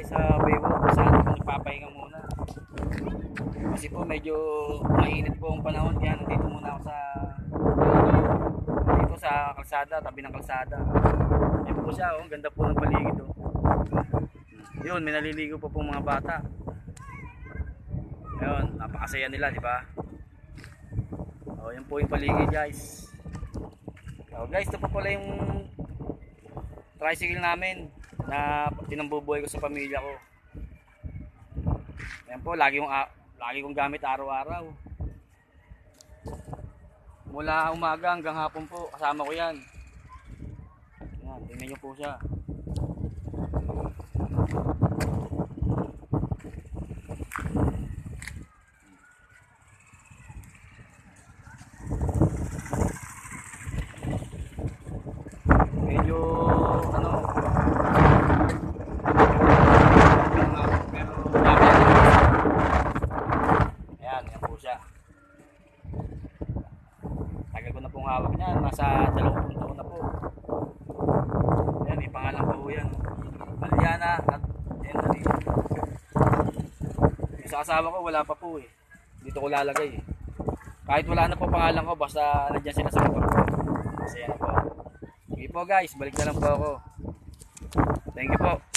po tayo sa Baywalk kung saan po nagpapahinga muna. Kasi po medyo mainit po ang panahon yan. Nandito muna ako sa dito sa kalsada, tabi ng kalsada. Yan po siya, oh. Ganda po ng paligid. Oh. Yun, may naliligo po pong mga bata. Ayun, napakasaya nila, di ba? Oh, yan po yung paligid, guys. Oh, guys, ito po pala yung tricycle namin na pinambubuhay ko sa pamilya ko. Ayan po, lagi kong, lagi kong gamit araw-araw. Mula umaga hanggang hapon po, kasama ko yan. Yan, tingnan nyo po siya. Medyo, ano, pero Ayan, yan po siya. Tagal ko na pong hawak niyan, nasa dalawang taon na po. Ayan, may pangalan po yan. Aliana at Henry. Yung sa asawa ko, wala pa po eh. Dito ko lalagay eh. Kahit wala na po pangalan ko, basta nandiyan sila sa motor ko. Kasi yan po. Sige po guys, balik na lang po ako. Thank you po.